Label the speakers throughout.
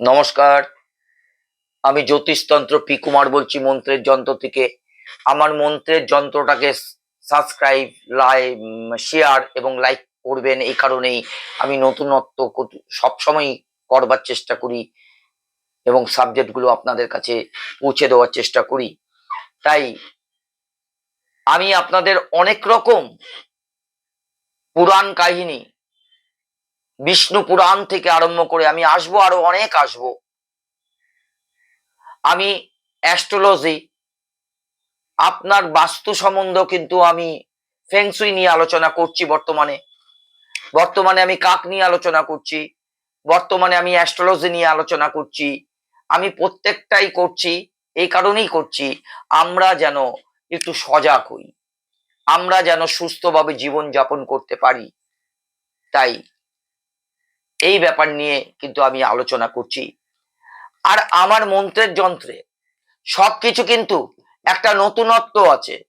Speaker 1: নমস্কার। আমি জ্যোতিষতন্ত্র পি কুমার বলছি মন্ত্রের যন্ত্র থেকে। আমার মন্ত্রের যন্ত্রটাকে সাবস্ক্রাইব লাইক শেয়ার এবং লাইক করবেন এই কারণেই আমি নতুনত্ব সবসময় করবার চেষ্টা করি এবং সাবজেক্টগুলো আপনাদের কাছে পৌঁছে দেওয়ার চেষ্টা করি। তাই আমি আপনাদের অনেক রকম পুরাণ কাহিনী বিষ্ণু পুরাণ থেকে আরম্ভ করে আমি আসব, আরও অনেক আসব। আমি অ্যাস্ট্রোলজি আপনার বাস্তু সম্বন্ধ কিন্তু আমি ফেংসুই নিয়ে আলোচনা করছি বর্তমানে। বর্তমানে আমি কাক নিয়ে আলোচনা করছি, বর্তমানে আমি অ্যাস্ট্রোলজি নিয়ে আলোচনা করছি। আমি প্রত্যেকটাই করছি, এই কারণেই করছি, আমরা যেন একটু সজাগ হই। আমরা যেন সুস্থভাবে জীবন যাপন করতে পারি। তাই এই ব্যাপার নিয়ে কিন্তু আমি আলোচনা করছি। আর আমার মন্ত্রের যন্ত্রে সবকিছু কিন্তু একটা নতুনত্ব আছে।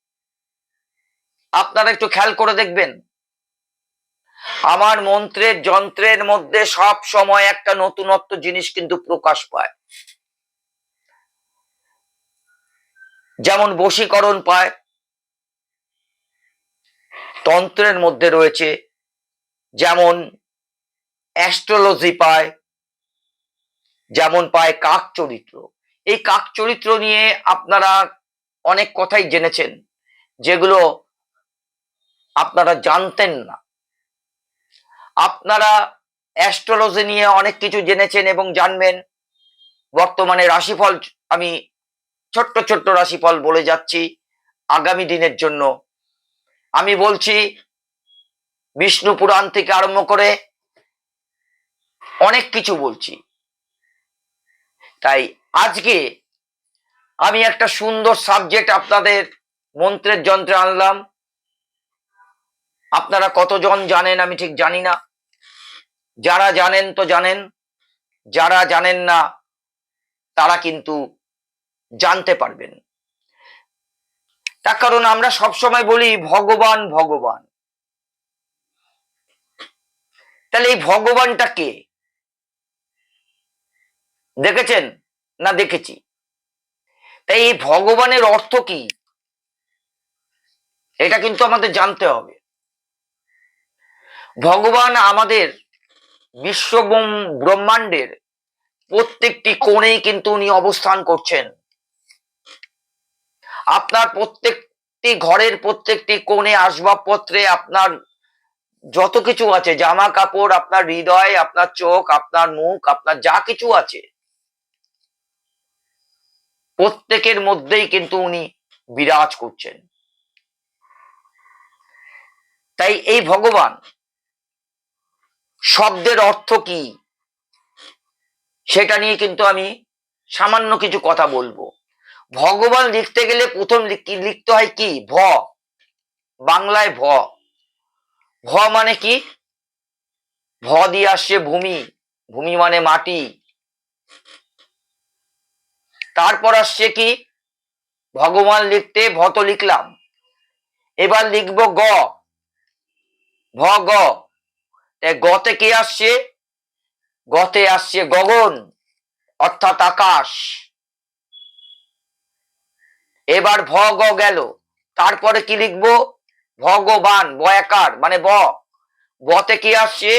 Speaker 1: আপনারা একটু খেয়াল করে দেখবেন। আমার মন্ত্রের যন্ত্রের মধ্যে সব সময় একটা নতুনত্ব জিনিস কিন্তু প্রকাশ পায়। যেমন বশীকরণ পায়। তন্ত্রের মধ্যে রয়েছে। যেমন অ্যাস্ট্রোলজি পায়, যেমন পায় কাক চরিত্র। এই কাক চরিত্র নিয়ে আপনারা অনেক কথাই জেনেছেন, যেগুলো আপনারা জানতেন না। আপনারা অ্যাস্ট্রোলজি নিয়ে অনেক কিছু জেনেছেন এবং জানবেন। বর্তমানে রাশিফল, আমি ছোট্ট ছোট্ট রাশিফল বলে যাচ্ছি আগামী দিনের জন্য। আমি বলছি, বিষ্ণু পুরাণ থেকে আরম্ভ করে অনেক কিছু বলছি। তাই আজকে আমি একটা সুন্দর সাবজেক্ট আপনাদের মন্ত্রের যন্ত্রে আনলাম। আপনারা কতজন জানেন আমি ঠিক জানি না। যারা জানেন তো জানেন, যারা জানেন না, তারা কিন্তু জানতে পারবেন। তার কারণ আমরা সবসময় বলি, ভগবান ভগবান। তাহলে এই ভগবানটা কে? দেখেছেন না দেখেছি? তাই এই ভগবানের অর্থ কি? এটা কিন্তু আমাদের জানতে হবে। ভগবান আমাদের বিশ্ব ব্রহ্মাণ্ডের প্রত্যেকটি কোণেই কিন্তু উনি অবস্থান করছেন। আপনার প্রত্যেকটি ঘরের প্রত্যেকটি কোণে আসবাবপত্রে আপনার যত কিছু আছে, জামা কাপড়, আপনার হৃদয়, আপনার চোখ, আপনার মুখ, আপনার যা কিছু আছে প্রত্যেকের মধ্যেই কিন্তু উনি বিরাজ করছেন। তাই এই ভগবান শব্দের অর্থ কি সেটা নিয়ে কিন্তু আমি সামান্য কিছু কথা বলব। ভগবান লিখতে গেলে প্রথম লিখতে হয় কি? ভ। বাংলায় ভ। ভ মানে কি? ভ দিয়ে আসছে ভূমি। ভূমি মানে মাটি। তারপর আসছে কি? ভগবান লিখতে ভত লিখলাম। এবার লিখব গ। ভ, গ। গতে কি আসছে? গতে আসছে গগন, অর্থাৎ আকাশ। এবার ভ, গ গেল। তারপরে কি লিখব? ভগবান বয়াকার মানে ব। বতে কি আসছে?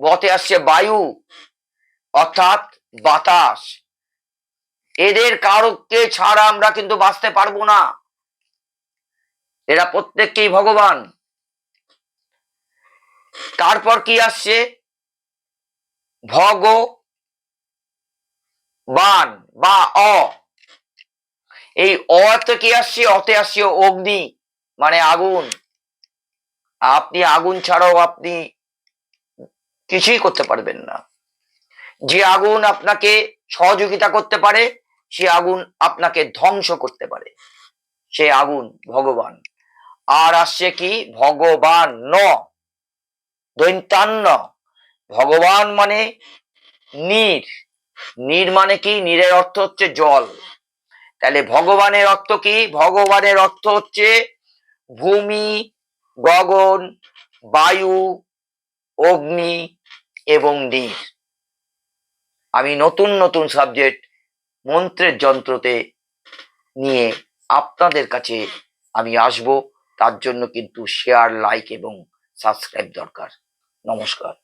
Speaker 1: বতে আসছে বায়ু, অর্থাৎ বাতাস। এদের কারোকে ছাড়া আমরা কিন্তু বাঁচতে পারব না। এরা প্রত্যেককেই ভগবান। তারপর কি আসছে? ভগ বান বা অ। এই অতে কি আসছে? অতে আসছে অগ্নি মানে আগুন। আপনি আগুন ছাড়াও আপনি কিছুই করতে পারবেন না। যে আগুন আপনাকে সহযোগিতা করতে পারে সে আগুন আপনাকে ধ্বংস করতে পারে। সে আগুন ভগবান। আর আসছে কি? ভগবান ন। দৈন্তান্ন। ভগবান মানে নীর। নীর মানে কি? নীরের অর্থ হচ্ছে জল। তাহলে ভগবানের অর্থ কি? ভগবানের অর্থ হচ্ছে ভূমি, গগন, বায়ু, অগ্নি এবং নীর। আমি নতুন নতুন সাবজেক্ট মন্ত্রের যন্ত্রতে নিয়ে আপনাদের কাছে আমি আসব। তার জন্য কিন্তু শেয়ার লাইক এবং সাবস্ক্রাইব দরকার। নমস্কার।